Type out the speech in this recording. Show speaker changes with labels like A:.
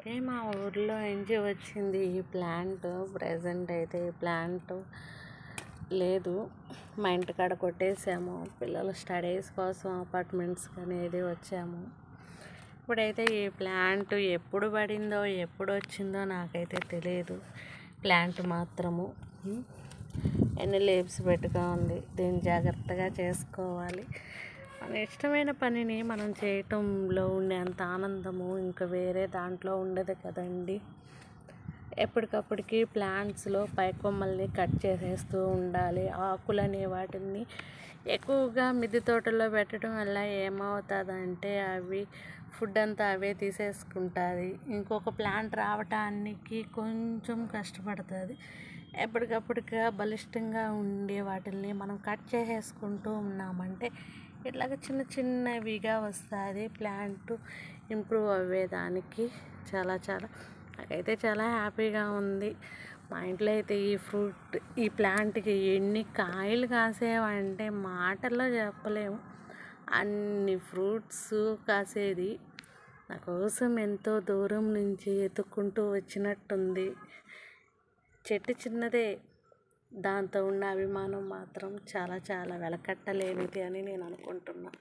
A: అయితే మా ఊర్లో నుంచి వచ్చింది ఈ ప్లాంట్ ప్రజెంట్ అయితే ఈ ప్లాంట్ లేదు. మా ఇంటికాడ కొట్టేసాము. పిల్లల స్టడీస్ కోసం అపార్ట్మెంట్స్ కానీ ఇది వచ్చాము. ఇప్పుడైతే ఈ ప్లాంట్ ఎప్పుడు పడిందో ఎప్పుడు వచ్చిందో నాకైతే తెలియదు ప్లాంట్ మాత్రము. ఎన్ని లేబ్స్ పెట్టుగా ఉంది దీన్ని జాగ్రత్తగా చేసుకోవాలి. మన ఇష్టమైన పనిని మనం చేయటంలో ఉండే అంత ఆనందము ఇంకా వేరే దాంట్లో ఉండదు కదండి. ఎప్పటికప్పటికి ప్లాంట్స్లో పై కొమ్మల్ని కట్ చేసేస్తూ ఉండాలి. ఆకులనే వాటిని ఎక్కువగా మిద్దె తోటలో పెట్టడం వల్ల ఏమవుతుందంటే అవి ఫుడ్ అంతా అవే తీసేసుకుంటుంది. ఇంకొక ప్లాంట్ రావటానికి కొంచెం కష్టపడుతుంది. ఎప్పటికప్పటిగా బలిష్టంగా ఉండే వాటిల్ని మనం కట్ చేసేసుకుంటూ ఉన్నామంటే ఇట్లాగ చిన్న చిన్నవిగా వస్తుంది ప్లాంట్ ఇంప్రూవ్ అవ్వేదానికి చాలా చాలా నాకైతే చాలా హ్యాపీగా ఉంది. మా ఇంట్లో అయితే ఈ ఫ్రూట్ ఈ ప్లాంట్కి ఎన్ని కాయలు కాసేవంటే మాటల్లో చెప్పలేము. అన్ని ఫ్రూట్స్ కాసేది. నా కోసం ఎంతో దూరం నుంచి ఎత్తుక్కుంటూ వచ్చినట్టుంది. చెట్టు చిన్నదే. దాంతో ఉన్న అభిమానం మాత్రం చాలా చాలా వెలకట్టలేనిది అని నేను అనుకుంటున్నాను